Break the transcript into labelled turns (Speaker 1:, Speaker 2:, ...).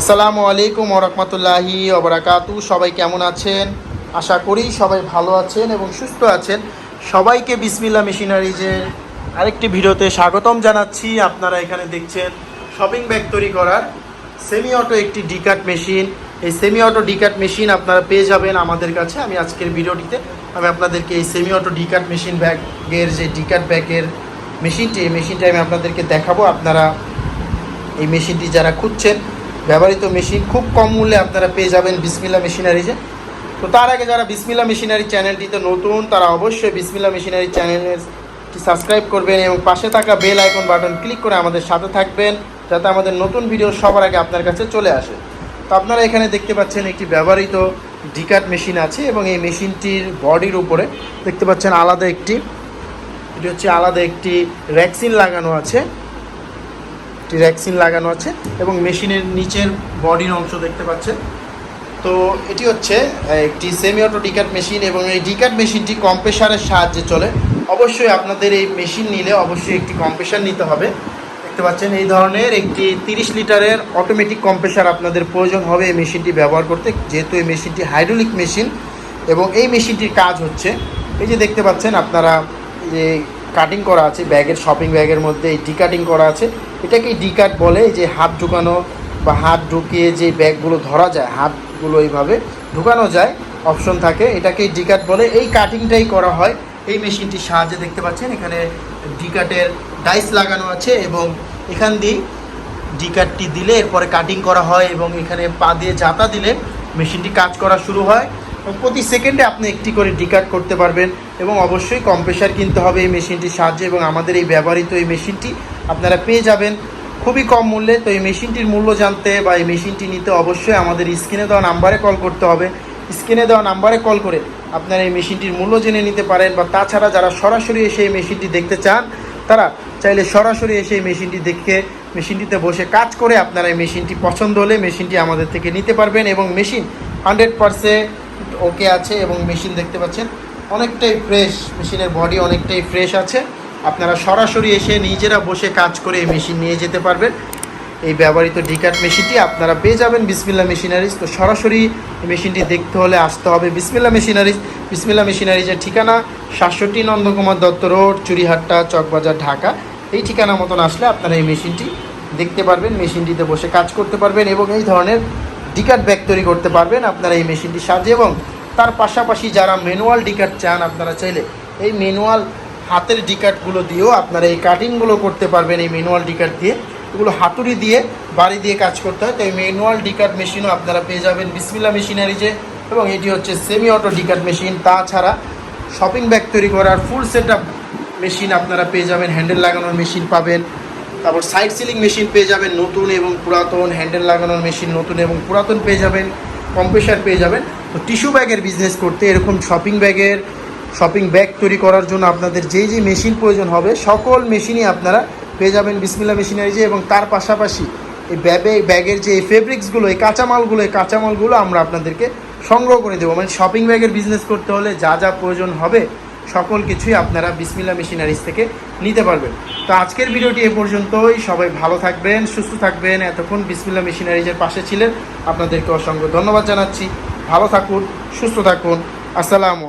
Speaker 1: আসসালামু আলাইকুম ওরহমতুল্লাহি ওবরাকাতু সবাই কেমন আছেন? আশা করি সবাই ভালো আছেন এবং সুস্থ আছেন। সবাইকে বিসমিল্লা মেশিনারিজের আরেকটি ভিডিওতে স্বাগতম জানাচ্ছি। আপনারা এখানে দেখছেন শপিং ব্যাগ তৈরি করার সেমি অটো একটি ডিকাট মেশিন এই semi auto die cut machine আপনারা পেয়ে যাবেন আমাদের কাছে। আমি আজকের ভিডিওটিতে আমি আপনাদেরকে এই সেমি অটো ডিকাট মেশিন ব্যাগের যে ডিকাট ব্যাগের মেশিনটি এই মেশিনটি আমি আপনাদেরকে দেখাবো। আপনারা এই মেশিনটি যারা খুঁজছেন ব্যবহৃত মেশিন খুব কম মূল্যে আপনারা পেয়ে যাবেন বিসমিল্লা মেশিনারিজে তো। তার আগে যারা বিসমিল্লা মেশিনারি চ্যানেলটিতে নতুন, তারা অবশ্যই বিসমিল্লা মেশিনারি চ্যানেলটি সাবস্ক্রাইব করবেন এবং পাশে থাকা বেল আইকন বাটন ক্লিক করে আমাদের সাথে থাকবেন, যাতে আমাদের নতুন ভিডিও সবার আগে আপনার কাছে চলে আসে। তো আপনারা এখানে দেখতে পাচ্ছেন একটি ব্যবহৃত ডিকাট মেশিন আছে এবং এই মেশিনটির বডির উপরে দেখতে পাচ্ছেন আলাদা একটি, এটি হচ্ছে আলাদা একটি ভ্যাকসিন লাগানো আছে। একটি ভ্যাকসিন লাগানো আছে এবং মেশিনের নিচের বডির অংশ দেখতে পাচ্ছেন। তো এটি হচ্ছে একটি সেমি অটো ডিকাট মেশিন এবং এই ডিকাট মেশিনটি কম্প্রেসারের সাহায্যে চলে। অবশ্যই আপনাদের এই মেশিন নিলে অবশ্যই একটি কম্প্রেসার নিতে হবে। দেখতে পাচ্ছেন, এই ধরনের একটি তিরিশ লিটারের অটোমেটিক কম্প্রেসার আপনাদের প্রয়োজন হবে এই মেশিনটি ব্যবহার করতে, যেহেতু এই মেশিনটি হাইড্রোলিক মেশিন এবং এই মেশিনটির কাজ হচ্ছে। এই যে দেখতে পাচ্ছেন, আপনারা যে কাটিং করা আছে, ব্যাগের শপিং ব্যাগের মধ্যে এই ডি কাটিং করা আছে। এটাকেই ডি কাট বলে যে হাত ঢুকানো বা হাত ঢুকিয়ে যে ব্যাগগুলো ধরা যায়, হাতগুলো এইভাবে ঢুকানো যায় অপশন থাকে। এটাকেই ডি কাট বলে এই কাটিংটাই করা হয়। এই মেশিনটির সাহায্যে দেখতে পাচ্ছেন, এখানে ডি কাটের ডাইস লাগানো আছে এবং এখান দিয়ে ডি কাটটি দিলে এরপরে কাটিং করা হয় এবং এখানে পা দিয়ে জাতা দিলে মেশিনটি কাজ করা শুরু হয়। প্রতি সেকেন্ডে আপনি একটি করে ডি কাট করতে পারবেন এবং অবশ্যই কম্প্রেসার কিনতে হবে এই মেশিনটির সাহায্যে এবং আমাদের এই ব্যবহৃত এই মেশিনটি আপনারা পেয়ে যাবেন। খুবই কম মূল্যে, তো এই মেশিনটির মূল্য জানতে বা এই মেশিনটি নিতে অবশ্যই আমাদের স্ক্রিনে দেওয়া নাম্বারে কল করতে হবে। স্ক্রিনে দেওয়া নাম্বারে কল করে আপনারা এই মেশিনটির মূল্য জেনে নিতে পারেন বা তাছাড়া যারা সরাসরি এসে এই মেশিনটি দেখতে চান, তারা চাইলে সরাসরি এসে এই মেশিনটি দেখে, মেশিনটিতে বসে কাজ করে আপনারা এই মেশিনটি পছন্দ হলে মেশিনটি আমাদের থেকে নিতে পারবেন এবং মেশিন হান্ড্রেড পারসেন্ট ওকে আছে এবং মেশিন দেখতে পাচ্ছেন। অনেকটাই ফ্রেশ মেশিনের বডি অনেকটাই ফ্রেশ আছে। আপনারা সরাসরি এসে নিজেরা বসে কাজ করে এই মেশিন নিয়ে যেতে পারবেন। এই ব্যবহৃত ডিকাট মেশিনটি আপনারা পেয়ে যাবেন বিসমিল্লা মেশিনারিজ তো সরাসরি মেশিনটি দেখতে হলে আসতে হবে বিসমিল্লা মেশিনারিজ বিসমিল্লা মেশিনারিজের ঠিকানা সাতষট্টি নন্দকুমার দত্ত রোড, চুরিহাট্টা, চকবাজার, ঢাকা। এই ঠিকানা মতন আসলে আপনারা এই মেশিনটি দেখতে পারবেন মেশিনটিতে বসে কাজ করতে পারবেন এবং এই ধরনের ডিকাট ব্যাগ তৈরি করতে পারবেন, আপনারা এই মেশিনটির সাহায্যে এবং তার পাশাপাশি যারা ম্যানুয়াল ডিকাট চান আপনারা চাইলে এই ম্যানুয়াল হাতের ডিকাটগুলো দিয়েও আপনারা এই কাটিংগুলো করতে পারবেন, এই ম্যানুয়াল ডিকাট দিয়ে। এগুলো হাতুড়ি দিয়ে, বাড়ি দিয়ে কাজ করতে হয় তো এই ম্যানুয়াল ডিকাট মেশিনও আপনারা পেয়ে যাবেন বিসমিল্লা মেশিনারিজে এবং এটি হচ্ছে semi auto die cut machine. তাছাড়া শপিং ব্যাগ তৈরি করার ফুল সেট মেশিন আপনারা পেয়ে যাবেন হ্যান্ডেল লাগানোর মেশিন পাবেন। তারপর সাইড সিলিং মেশিন পেয়ে যাবেন নতুন এবং পুরাতন হ্যান্ডেল লাগানোর মেশিন নতুন এবং পুরাতন পেয়ে যাবেন কম্প্রেসার পেয়ে যাবেন। তো টিস্যু ব্যাগের বিজনেস করতে এরকম শপিং ব্যাগের শপিং ব্যাগ তৈরি করার জন্য আপনাদের যেই যে মেশিন প্রয়োজন হবে, সকল মেশিনই আপনারা পেয়ে যাবেন বিসমিল্লা মেশিনারিজে এবং তার পাশাপাশি এই ব্যাবে ব্যাগের যে ফেব্রিক্সগুলো এই কাঁচামালগুলো এই কাঁচামালগুলো আমরা আপনাদেরকে সংগ্রহ করে দেবো। মানে শপিং ব্যাগের বিজনেস করতে হলে যা যা প্রয়োজন হবে সকল কিছুই আপনারা বিসমিল্লা মেশিনারিজ থেকে নিতে পারবেন। তো আজকের ভিডিওটি এ পর্যন্তই। সবাই ভালো থাকবেন, সুস্থ থাকবেন। এতক্ষণ বিসমিল্লা মেশিনারিজের পাশে ছিলেন। আপনাদেরকে অসংখ্য ধন্যবাদ জানাচ্ছি। ভালো থাকুন, সুস্থ থাকুন। আসসালামু